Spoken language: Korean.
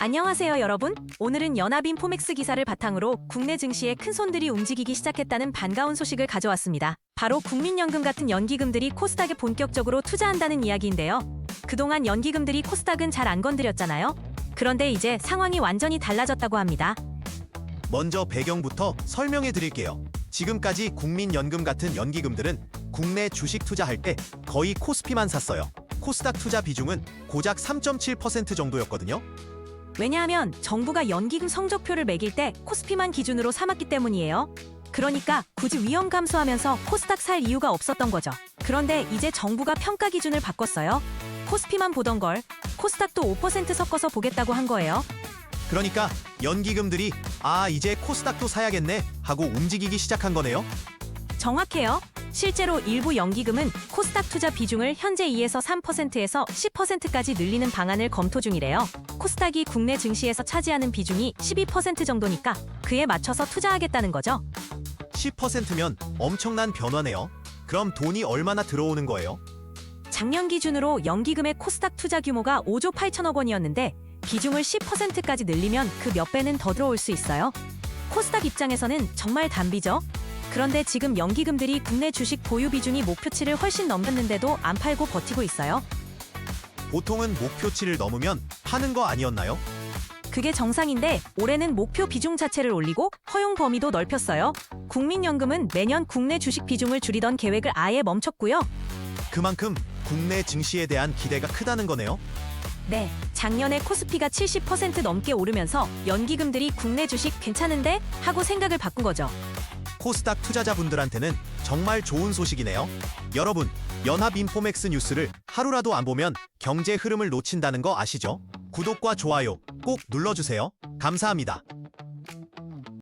안녕하세요, 여러분. 오늘은 연합인 포맥스 기사를 바탕으로 국내 증시에 큰 손들이 움직이기 시작했다는 반가운 소식을 가져왔습니다. 바로 국민연금 같은 연기금들이 코스닥에 본격적으로 투자한다는 이야기인데요. 그동안 연기금들이 코스닥은 잘 안 건드렸잖아요. 그런데 이제 상황이 완전히 달라졌다고 합니다. 먼저 배경부터 설명해 드릴게요. 지금까지 국민연금 같은 연기금들은 국내 주식 투자할 때 거의 코스피만 샀어요. 코스닥 투자 비중은 고작 3.7% 정도였거든요. 왜냐하면 정부가 연기금 성적표를 매길 때 코스피만 기준으로 삼았기 때문이에요. 그러니까 굳이 위험 감소하면서 코스닥 살 이유가 없었던 거죠. 그런데 이제 정부가 평가 기준을 바꿨어요. 코스피만 보던 걸 코스닥도 5% 섞어서 보겠다고 한 거예요. 그러니까 연기금들이 아 이제 코스닥도 사야겠네 하고 움직이기 시작한 거네요. 정확해요. 실제로 일부 연기금은 코스닥 투자 비중을 현재 2에서 3%에서 10%까지 늘리는 방안을 검토 중이래요. 코스닥이 국내 증시에서 차지하는 비중이 12% 정도니까 그에 맞춰서 투자하겠다는 거죠. 10%면 엄청난 변화네요. 그럼 돈이 얼마나 들어오는 거예요? 작년 기준으로 연기금의 코스닥 투자 규모가 5조 8천억 원이었는데 비중을 10%까지 늘리면 그 몇 배는 더 들어올 수 있어요. 코스닥 입장에서는 정말 단비죠. 그런데 지금 연기금들이 국내 주식 보유 비중이 목표치를 훨씬 넘겼는데도 안 팔고 버티고 있어요. 보통은 목표치를 넘으면 파는 거 아니었나요? 그게 정상인데 올해는 목표 비중 자체를 올리고 허용 범위도 넓혔어요. 국민연금은 매년 국내 주식 비중을 줄이던 계획을 아예 멈췄고요. 그만큼 국내 증시에 대한 기대가 크다는 거네요. 네, 작년에 코스피가 70% 넘게 오르면서 연기금들이 국내 주식 괜찮은데 하고 생각을 바꾼 거죠. 코스닥 투자자분들한테는 정말 좋은 소식이네요. 여러분, 연합인포맥스 뉴스를 하루라도 안 보면 경제 흐름을 놓친다는 거 아시죠? 구독과 좋아요 꼭 눌러주세요. 감사합니다.